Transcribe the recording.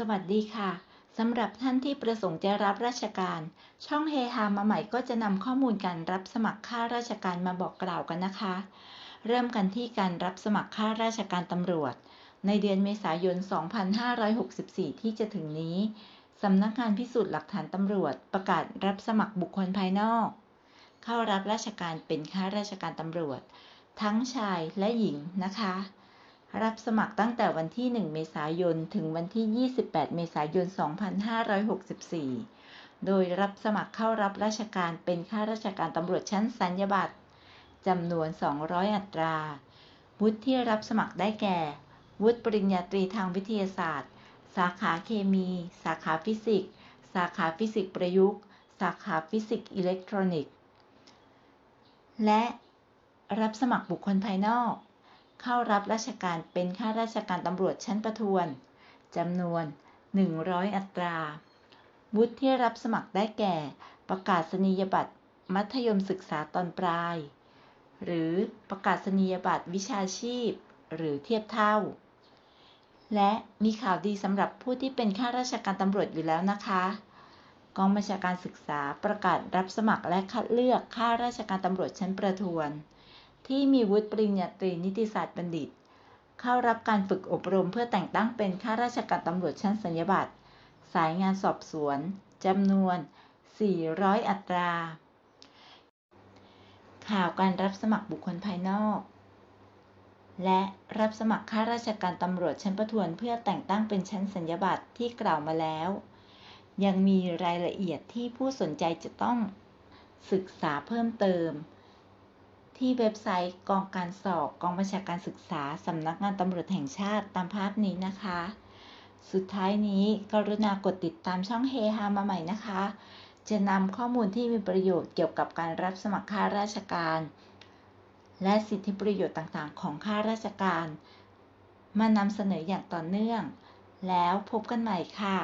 สวัสดีค่ะ สำหรับท่านที่ประสงค์จะรับราชการ ช่องเฮฮามาใหม่ก็จะนำข้อมูลการรับสมัครข้าราชการมาบอกกล่าวกันนะคะ เริ่มกันที่การรับสมัครข้าราชการตำรวจ ในเดือนเมษายน 2564 ที่จะถึงนี้สำนักงานพิสูจน์หลักฐานตำรวจ ประกาศรับสมัครบุคคลภายนอก เข้ารับราชการเป็นข้าราชการตำรวจ ทั้งชายและหญิงนะคะ รับสมัครตั้งแต่วันที่ 1 เมษายน ถึงวันที่ 28 เมษายน 2564 โดยรับสมัครเข้ารับราชการเป็นข้าราชการตำรวจชั้นสัญญบัตรจำนวน 200 อัตรา วุฒิที่รับสมัครได้แก่ วุฒิปริญญาตรีทางวิทยาศาสตร์ สาขาเคมี สาขาฟิสิกส์ สาขาฟิสิกส์ประยุกต์ สาขาฟิสิกส์อิเล็กทรอนิกส์ และรับสมัครบุคคลภายนอก เข้ารับราชการเป็นข้าราชการตำรวจชั้นประทวนจำนวน 100 อัตราวุฒิที่รับสมัครได้แก่ ประกาศนียบัตรมัธยมศึกษาตอนปลาย หรือประกาศนียบัตรวิชาชีพ หรือเทียบเท่า และมีข่าวดีสำหรับผู้ที่เป็นข้าราชการตำรวจอยู่แล้วนะคะกองบัญชาการศึกษาประกาศรับสมัครและคัดเลือกข้าราชการตำรวจชั้นประทวน ที่มีวุฒิปริญญาตรีนิติศาสตร์บัณฑิต เข้ารับการฝึกอบรมเพื่อแต่งตั้งเป็นข้าราชการตำรวจชั้นสัญญบัตร สายงานสอบสวนจำนวน 400 อัตรา ข่าวการรับสมัครบุคคลภายนอก และรับสมัครข้าราชการตำรวจชั้นประทวนเพื่อแต่งตั้งเป็นชั้นสัญญบัตรที่กล่าวมาแล้ว ยังมีรายละเอียดที่ผู้สนใจจะต้องศึกษาเพิ่มเติม ที่เว็บไซต์กองการสอบกองบัญชาการศึกษาสำนักงานตำรวจแห่งชาติตามภาพนี้นะคะ สุดท้ายนี้กรุณากดติดตามช่องเฮฮามาใหม่นะคะ จะนำข้อมูลที่มีประโยชน์เกี่ยวกับการรับสมัครข้าราชการ และสิทธิประโยชน์ต่างๆ ของข้าราชการ มานำเสนออย่างต่อเนื่อง แล้วพบกันใหม่ค่ะ